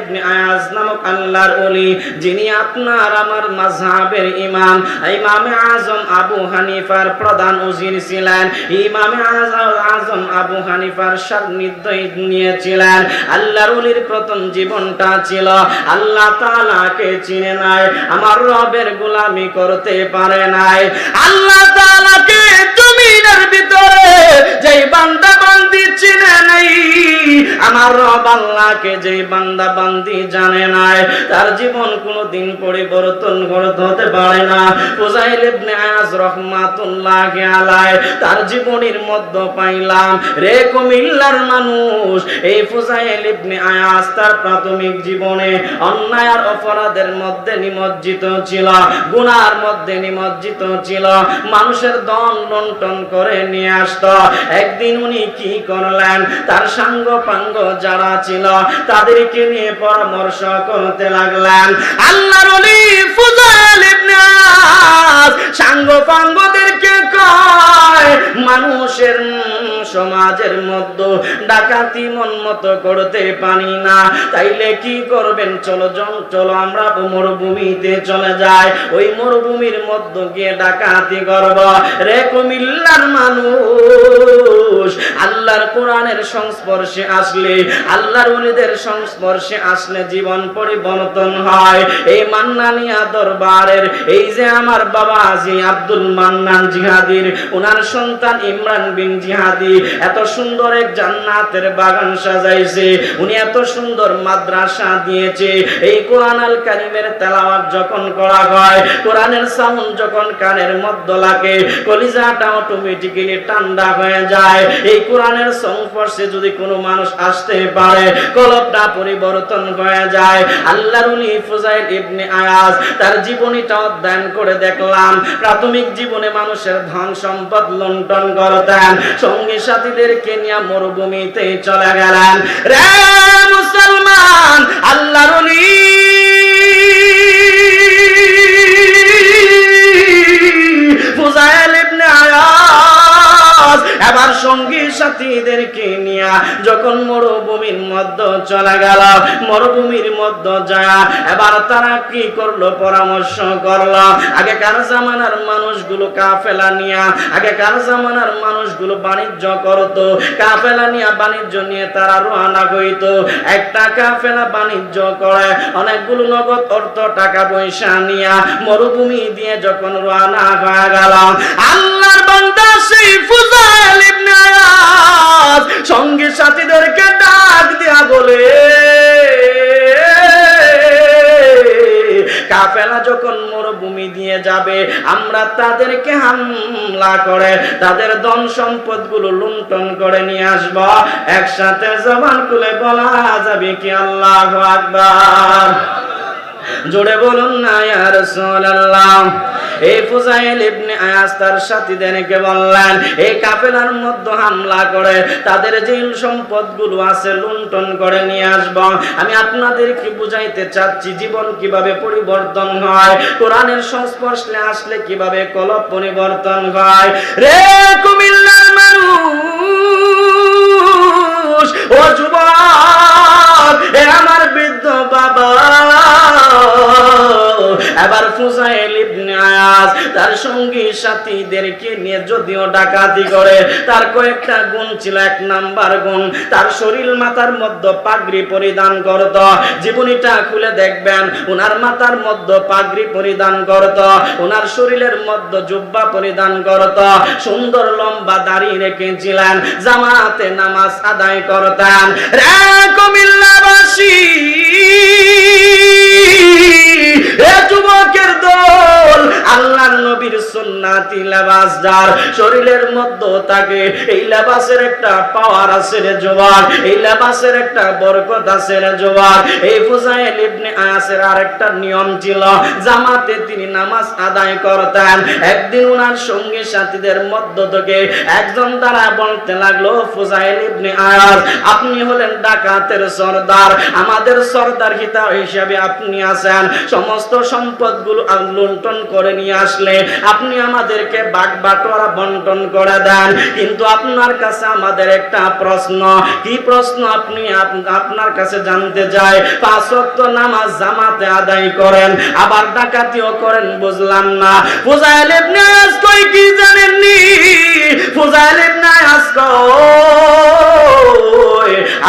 ইবনে আয়াজ নামক আল্লাহর ওলি যিনি আপনার, আমার মাযহাবের ইমাম। ইমামে আজম আবু হানিফার প্রধান উজির ছিলেন। ইমামে আজম আবু হানিফার সান্নিধ্য নিয়েছিলেন। আল্লাহর ওলির প্রথম জীবনটা ছিল, আল্লাহ তাআলাকে চিনে নাই, আমার রবের গোলামি করতে পারে নাই। আল্লাহ তাআলাকে জমিনের ভিতরে যেই বান্দা বান্দি চিনে নাই, আমার রব আল্লাহকে যেই বান্দা বান্দি জানে নাই, তার জীবন কোনোদিন পরিবর্তন হতে পারে না। ফুজাইল ইবনে আয়াজ রাহমাতুল্লাহ আলাইহি, তার জীবনের মধ্যে পাইলাম। রে কুমিল্লার মানুষ, এই ফুজাইল ইবনে আয়াজ তার প্রাথমিক জীবনে অন্যায় আর অপরাধের মধ্যে নিমজ্জিত ছিল, গুনার মধ্যে নিমজ্জিত ছিল। মানুষের দন লন্টন করে নিয়ে আসতো। একদিন উনি কি করলেন? তার সাঙ্গ পাঙ্গ যারা ছিল, তাদেরকে নিয়ে পরামর্শ করতে লাগলেন। আল্লাহর মানুষের সমাজের ডাকাতি মন মতো করতে পারি না। তাইলে কি করবেন? চলো জন- চলো আমরা মরুভূমিতে চলে যাই। ওই মরুভূমির মধ্যে গিয়ে ডাকাতি করব। রে কুমিল্লার মানুষ আল্লাহর কোরআনের সংস্পর্শে আসলে, আল্লাহর ওলিদের সংস্পর্শে আসলে জীবন পরিবর্তন হয়। এই মান্নানিয়া দরবারের এই যে আমার বাবা আজি আব্দুল মান্নান জিহাদির ওনার সন্তান ইমরান বিন জিহাদি, এত সুন্দর এক জান্নাতের বাগান সাজাইছে। উনি এত সুন্দর মাদ্রাসা দিয়েছে। এই কোরআন আল কারিমের তেলাওয়াত যখন করা হয়, কোরআনের সাউন্ড যখন কানের মধ্যে লাগে, কলিজাটা অটোমেটিক্যালি ঠান্ডা হয়ে যায়। এই কোরআনের সংস্পর্শে যদি কোনো মানুষ আসতে পারে কলবটা পরিবর্তন হয়ে যায়। আল্লাহর উনি ফুজাইল ইবনে আয়াজ তার জীবনীটা অধ্যয়ন করে দেখলাম। প্রাথমিক জীবনে মানুষের ধন সম্পদ লুণ্ঠন করতেন। সঙ্গী সাথীদেরকে নিয়ে মরুভূমিতে চলে গেলেন। রে মুসলমান, আল্লাহর উনি যখন মরুভূমির মধ্যে চলে গেল, মরুভূমির মধ্যে যায় এবার তারা কি করল, পরামর্শ করল। আগেকার জামানার মানুষগুলো কাফেলা নিয়ে, আগেকার জামানার মানুষগুলো বাণিজ্য করতো। কাফেলা নিয়ে বাণিজ্য নিয়ে তারা রোয়ানা হইত। একটা কাফেলা বাণিজ্য করে অনেকগুলো নগদ অর্থ, টাকা পয়সা নিয়ে মরুভূমি দিয়ে যখন রোয়ানা হয়ে গেল, আল্লাহর বান্দা সেই ফুজাইল ইবনে আয়াজ সঙ্গী সাথীদেরকে ডাক দিয়া বলে, কাফেলা যখন মরুভূমি দিয়ে যাবে, আমরা তাদেরকে হামলা করে, তাদের ধন সম্পদগুলো লুণ্ঠন করে নিয়ে আসব। একসাথে জবান খুলে বলা যাবে কি আল্লাহ আকবার। জোরে বলুন না, ইয়া রাসূলুল্লাহ। এই ফুজাইল ইবনে আয়াস তার সাথীদেরকে বললেন, এই কাফেলার মধ্যে হামলা করে, তাদের যে সম্পদগুলো আছে লুণ্ঠন করে নিয়ে আসব। আমি আপনাদেরকে বুঝাইতে চাচ্ছি, জীবন কীভাবে পরিবর্তন হয়, কোরআনের সংস্পর্শে আসলে কীভাবে কলব পরিবর্তন হয়। রে কুমিল্লার মানুষ, ও যুবক! তার সঙ্গী সাথীদেরকে নিয়ে যদিও ডাকাতি করে, তার কয়েকটা গুণ ছিল, এক নাম্বার গুণ, তার শরীর মাথার মধ্যে পাগড়ি পরিধান করত। জীবনীটা খুলে দেখবেন ওনার মাথার মধ্যে পাগড়ি পরিধান করত ওনার শরীরের মধ্যে জুব্বা পরিধান করত, সুন্দর লম্বা দাড়ি রেখেছিলেন, জামাতে নামাজ আদায় করতেন। রে কুমিল্লাবাসী! আল্লাহর নবীর সুন্নাতি লেবাস যার শরীরের মধ্যে থাকে, এই লেবাসের একটা পাওয়ার আছে রে যুবক এই লেবাসের একটা বরকত আছে রে যুবক এই ফুজাইল ইবনে আয়াসের আরেকটা নিয়ম ছিল, জামাতে তিনি নামাজ আদায় করতেন। একদিন উনার সঙ্গী সাথীদের মধ্য থেকে একজন দ্বারা বলতে লাগল, ফুজাইল ইবনে আয়াস, আপনি হলেন ডাকাতের সর্দার, আমাদের সর্দার হিতা হিসাবে আপনি আছেন। সমস্ত সম্পদগুলো লুণ্ঠন করে নিয়ে আসলে আপনি আমাদেরকে বাগ বাটোয়ারা বন্টন করে দেন। কিন্তু আপনার কাছে আমাদের একটা প্রশ্ন, কি প্রশ্ন আপনি আপনার কাছে জানতে চাই? পাঁচ ওয়াক্ত নামাজ জামাতে আদায় করেন, আবার ডাকাতিও করেন, বুঝলাম না। ফুজাইল ইবনে আস কি জানেননি? ফুজাইল ইবনে আস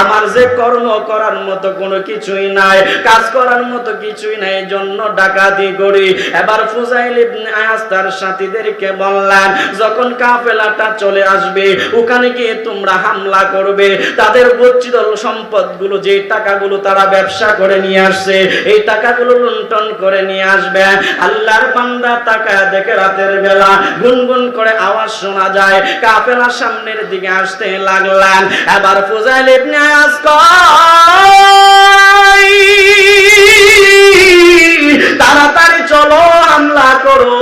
আমার যে কর্ম করার মতো কোনো কিছুই নাই, কাজ করার মতো কিছুই নাই জন্য ডাকাতি করি। এবার ফুজাইল ইবনে আয়াস তার সাথীদেরকে বললেন, যখন কাফেলাটা চলে আসবে, ওখানে গিয়ে তোমরা হামলা করবে। তাদের গচ্ছিত সম্পদগুলো, যে টাকাগুলো তারা ব্যবসা করে নিয়ে আসছে, এই টাকাগুলো লুণ্ঠন করে নিয়ে আসবে। আল্লাহর বান্দা টাকা দেখে রাতের বেলা গুনগুন করে আওয়াজ শোনা যায়। কাফেলা সামনের দিকে আসতে লাগলেন। এবার ফুজাইল ইবনে আয়াস কয় তাড়াতাড়ি চলো। হামলা করো।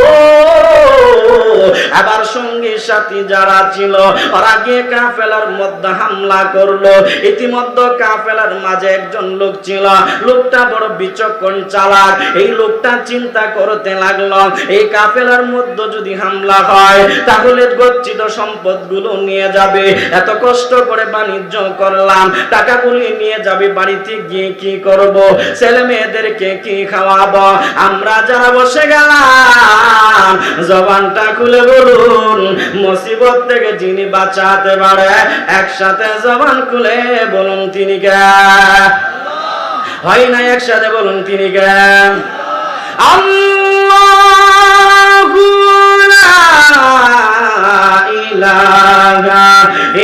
আবার সঙ্গী সাথী যারা ছিল, ওরা গিয়ে কাফেলার মধ্যে হামলা করল। ইতিমধ্যে কাফেলার মাঝে একজন লোক ছিল। লোকটা বড় বিচক্ষণ চালাক। এই লোকটা চিন্তা করতে লাগল, এই কাফেলার মধ্যে যদি হামলা হয়, তাহলে গচ্ছিত সম্পদগুলো নিয়ে যাবে। এত কষ্ট করে বাণিজ্য করলাম, টাকাগুলি নিয়ে যাবে, বাড়িতে গিয়ে কি করব? ছেলে মেয়েদেরকে কি খাওয়াবো? আমরা যারা বসে গেলাম জবানটা খুলে বলুন, মুসিবত থেকে যিনি বাঁচাতে পারে, একসাথে জবান খুলে বলুন তিনি কে? হয় না একসাথে বলুন তিনি কে?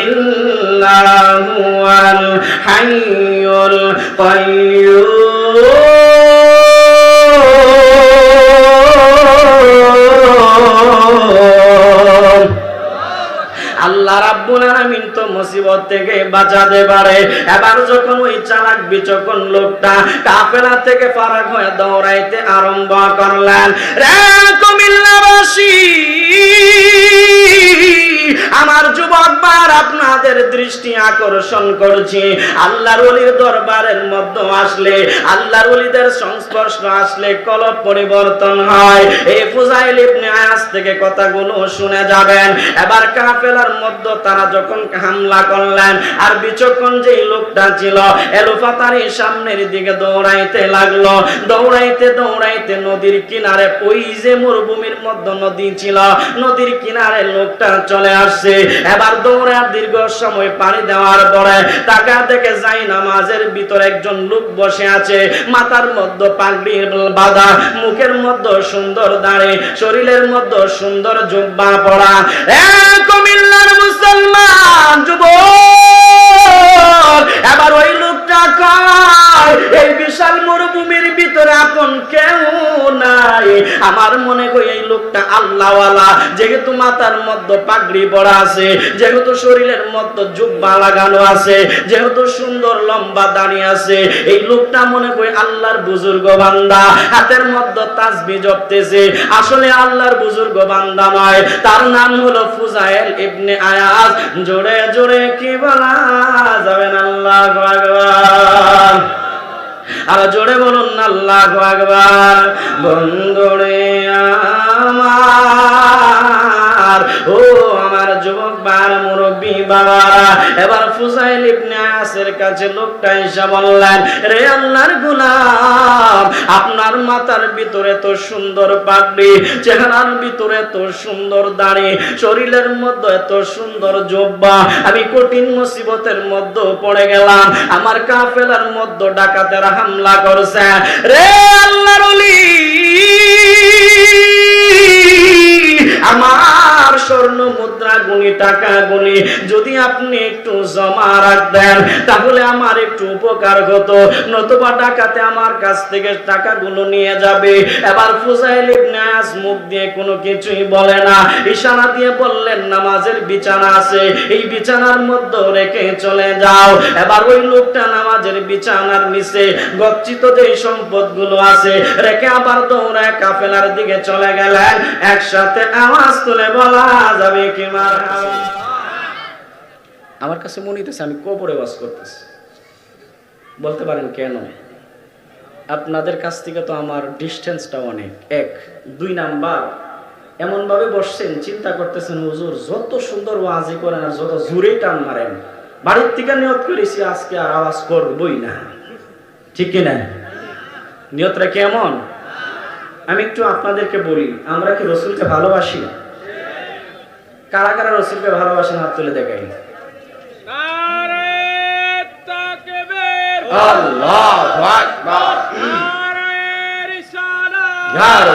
ইল্লা হুয়াল হাইয়ুল মুসিবত থেকে বাঁচাতে পারে। এবার যখন ওই চালাক বিচক্ষণ লোকটা কাফেলা থেকে ফারাক হয়ে দৌড়াইতে আরম্ভ করলেন, রে কুমিল্লাবাসী, আমার যুবক বার আপনাদের দৃষ্টি আকর্ষণ করছি। আল্লাহর ওলির দরবারের মধ্যে আসলে, আল্লাহর ওলিদের সংস্পর্শ আসলে কলব পরিবর্তন হয়। এই ফুজাইল ইবনে আয়াস থেকে কথাগুলো শুনে যাবেন। এবার কাফেলার মধ্যে তারা যখন হামলা করলেন আর বিচক্ষণ যেই লোকটা ছিল এলোফাতারি সামনের দিকে দৌড়াইতে লাগল। দৌড়াইতে দৌড়াইতে নদীর কিনারে ওই যে মরুভূমির মধ্যে নদী ছিল, নদীর কিনারে লোকটা চলে আসছে। এবার দৌড়ার দীর্ঘ সময় পানি দেওয়ার পরে টাকা থেকে যাই নামাজের ভিতরে একজন লোক বসে আছে। মাথার মধ্যে পাগড়ির বাঁধা, মুখের মধ্যে সুন্দর দাঁড়ে, শরীরের মধ্যে সুন্দর জুব্বা পড়া এ কুমিল্লার মুসলমান, যুবক এবার ওই লোকটা কয় এই বিশাল মরুভূমির ভিতরে আপন কেউ নাই। আমার মনে করি এই লোকটা আল্লাহওয়ালা। যেহেতু মাথার মধ্যে পাগড়ি পড়া আছে, যেহেতু শরীরের মধ্যে জুব্বা লাগানো আছে, যেহেতু সুন্দর লম্বা দাঁড়িয়ে আছে, এই লোকটা মনে করি আল্লাহর বুজুর্গ বান্দা। হাতের মধ্যে তাসবি জপতেছে। আসলে আল্লাহর বুজুর্গ বান্দা নয়। তার নাম হলো ফুজাইল ইবনে আয়াজ। জোরে জোরে কি বলা যাবে আল্লাহ আর জোরে বলুন আল্লাহ আকবার। বন্ধুরে আমার ও আমার যুবক বার মুরব্বী বাবারা, এবার ফুজাইল ইবনে আসের কাছে লোকটা এসে বললেন, রে আল্লাহর গুলাম, আপনার মাথার ভিতরে তো সুন্দর পাগড়ি, চেহারার ভিতরে তো সুন্দর দাড়ি, শরীরের মধ্যে এত সুন্দর জব্বা, আমি কঠিন মুসিবতের মধ্যে পড়ে গেলাম, আমার কাফেলার মধ্যে ডাকাতের হামলা করছে। রে আল্লাহর ওলি, আমার স্বর্ণ মুদ্রা গুণি, টাকা গুণি, যদি আপনি একটু জমা রাখতেন, তাহলে আমার একটু উপকার হতো। নতুবা টাকাতে আমার কাছ থেকে টাকাগুলো নিয়ে যাবে। এবার ফুজাইল ইবনে আয়াস মুখ দিয়ে কোনো কিছুই বলে না। ইশারা দিয়ে বললেন, নামাজের বিছানা আছে, এই বিছানার মধ্যে রেখে চলে যাও। এবার ওই লোকটা নামাজের বিছানার নিচে গচ্ছিত যে সম্পদগুলো আছে, রেখে আবার দৌড়ায় কাফেলার দিকে চলে গেলেন। একসাথে আওয়াজ তুলে বলা যাবে কি মার আমার কাছে মনে হইতেছে আমি কবরে বাস করতেছি। বলতে পারেন কেন আপনাদের কাছ থেকে তো আমার ডিস্টেন্সটা অনেক। এক, দুই নাম্বার এমন ভাবে বসছেন, চিন্তা করতেছেন, হুজুর, যত সুন্দর ওয়াজি করেন আর যত জোরেই টান মারেন, বাড়ির থেকে নিয়ত করেছি আজকে আর আওয়াজ করবই না। ঠিক কিনা নিয়তটা কেমন? আমি একটু আপনাদেরকে বলি, আমরা কি রসুলকে ভালোবাসি? কারা কারা রসুলকে ভালোবাসেন হাত তুলে দেখাই। নারে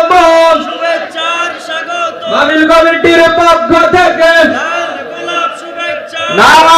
নবীটির পক্ষ থেকে নারায়ণ